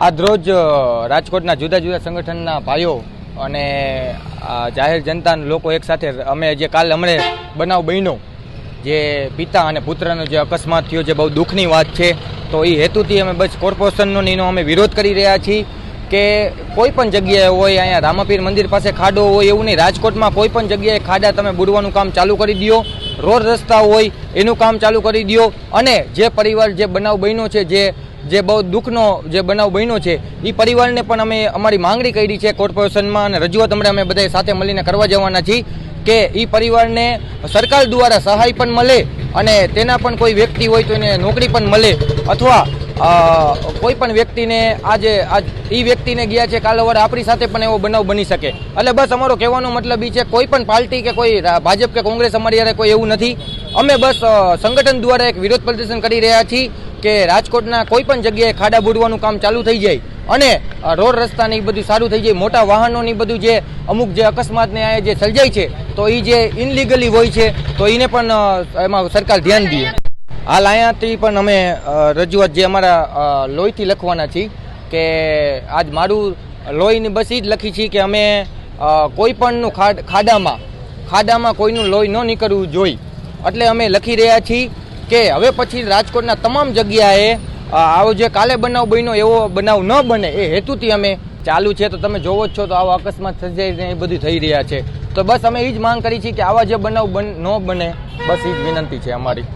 આજરોજ રોજ રાજકોટના જુદા જુદા સંગઠનના ભાઈઓ અને જાહેર જનતા લોકો એકસાથે અમે જે કાલ હમણે બનાવ બન્યો, જે પિતા અને પુત્રનો જે અકસ્માત થયો, જે બહુ દુઃખની વાત છે, તો એ હેતુથી અમે બસ કોર્પોરેશનનો એનો અમે વિરોધ કરી રહ્યા છીએ કે કોઈ પણ જગ્યાએ હોય, અહીંયા રામાપીર મંદિર પાસે ખાડો હોય, એવું નહીં. રાજકોટમાં કોઈ પણ જગ્યાએ ખાડા, તમે બુડવાનું કામ ચાલુ કરી દો. રોડ રસ્તા હોય, એનું કામ ચાલુ કરી દો. અને જે પરિવાર, જે બનાવ બન્યો છે, જે જે બહુ દુઃખનો જે બનાવ બન્યો છે એ પરિવારને પણ અમે અમારી માંગણી કરી છે કોર્પોરેશનમાં અને રજૂઆત હમણાં અમે બધા સાથે મળીને કરવા જવાના છીએ કે એ પરિવારને સરકાર દ્વારા સહાય પણ મળે અને તેના પણ કોઈ વ્યક્તિ હોય તો એને નોકરી પણ મળે અથવા કોઈ પણ વ્યક્તિને આજે, આજ એ વ્યક્તિને ગયા છે કાલ આપણી સાથે પણ એવો બનાવ બની શકે. એટલે બસ અમારો કહેવાનો મતલબ એ છે, કોઈ પણ પાર્ટી કે કોઈ ભાજપ કે કોંગ્રેસ અમારી યારે કોઈ એવું નથી. અમે બસ સંગઠન દ્વારા એક વિરોધ પ્રદર્શન કરી રહ્યા છીએ. કે રાજકોટના કોઈ પણ જગ્યાએ ખાડા બુડવાનું કામ ચાલુ થઈ જાય અને રોડ રસ્તાને એ બધું સારું થઈ જાય, મોટા વાહનોની બધું જે અમુક જે અકસ્માતને આ જે સર્જાય છે, તો એ જે ઇનલીગલી હોય છે, તો એને પણ એમાં સરકાર ધ્યાન દે. હાલ અહીંયાથી પણ અમે રજૂઆત જે અમારા લોહીથી લખવાના છીએ કે આજ મારું લોહીની બસ એ જ લખી છે કે અમે કોઈ પણનું ખાડામાં ખાડામાં કોઈનું લોહી ન નીકળવું જોઈએ. એટલે અમે લખી રહ્યા છીએ કે હવે પછી રાજકોટના તમામ જગ્યાએ આવો જે કાલે બનાવ બન્યો એવો બનાવ ન બને એ હેતુથી અમે ચાલુ છે. તો તમે જોવો જ છો તો આવો અકસ્માત સર્જાઈને એ બધું થઈ રહ્યા છે. તો બસ અમે એ જ માંગ કરી છીએ કે આવા જે બનાવ બન, ન બને. બસ એ જ વિનંતી છે અમારી.